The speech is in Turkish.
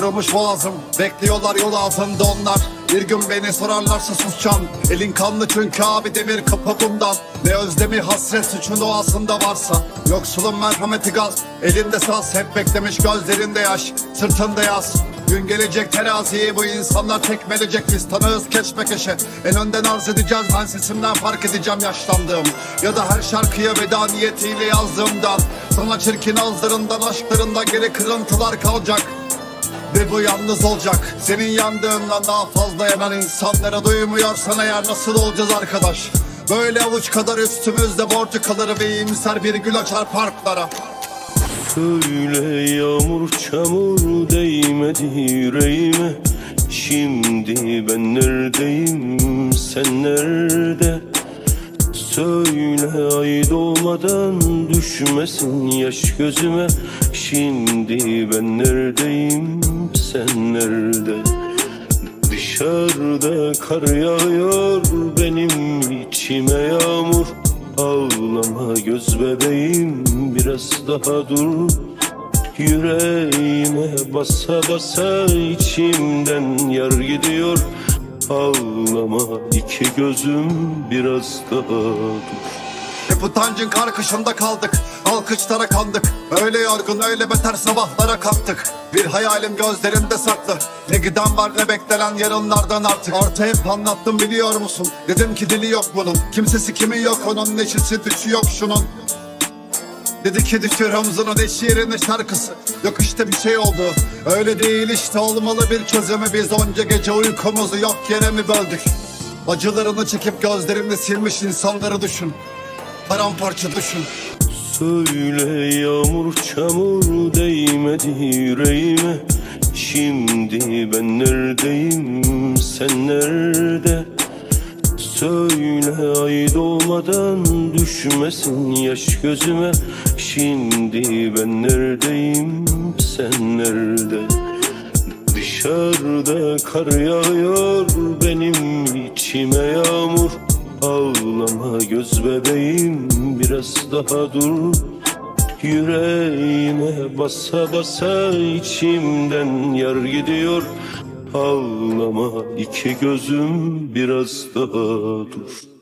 Kırılmış boğazım Bekliyorlar yol altında onlar. Bir gün beni sorarlarsa susacağım. Elin kanlı çünkü abi demir kapı bundan. Ne özlemi hasret suçun doğasında varsa. Yoksulun merhameti gaz Elinde saz. Hep beklemiş gözlerinde yaş Sırtında yaz Gün gelecek teraziyi bu insanlar tekmelecek. Biz tanığız keşmekeşe En önden arz edeceğiz ben sesimden fark edeceğim yaşlandığım. Ya da her şarkıya veda niyetiyle yazdığımdan. Sana çirkin ağızlarından aşklarından geri kırıntılar kalacak ve bu yalnız olacak. Senin yandığından daha fazla yanan insanlara duymuyorsan eğer nasıl olacağız arkadaş? Böyle avuç kadar üstümüzde borcu kalır ve iyimser bir gül açar parklara. Söyle yağmur çamur değmedi yüreğime. Şimdi ben neredeyim sen nerede Söyle ay doğmadan düşmesin yaş gözüme. Şimdi ben neredeyim sen nerede? Dışarıda kar yağıyor benim içime yağmur. Ağlama göz bebeğim biraz daha dur. Yüreğime basa basa içimden yar gidiyor Ağlama iki gözüm biraz daha dur. Hep utancın karkışında kaldık Alkışlara kandık. Öyle yorgun öyle beter sabahlara kalktık. Bir hayalim gözlerimde saklı. Ne giden var ne beklenen yarınlardan artık. Orta hep anlattım biliyor musun? Dedim ki dili yok bunun. Kimsesi kimi yok onun neşesi düşü yok şunun Dedi ki düşür omzunu ne şiiri ne şarkısı. Yok işte bir şey oldu. Öyle değil işte olmalı bir çözümü. Biz onca gece uykumuzu yok yere mi böldük? Acılarını çekip gözlerimle silmiş insanları düşün. Paramparça düşün. Söyle yağmur çamur değmedi yüreğime. Şimdi ben neredeyim sen nerede Söyle ay doğmadan düşmesin yaş gözüme. Şimdi ben neredeyim sen nerede? Dışarıda kar yağıyor benim içime yağmur. Ağlama göz bebeğim biraz daha dur. Yüreğime basa basa içimden yar gidiyor Ağlama iki gözüm biraz daha dur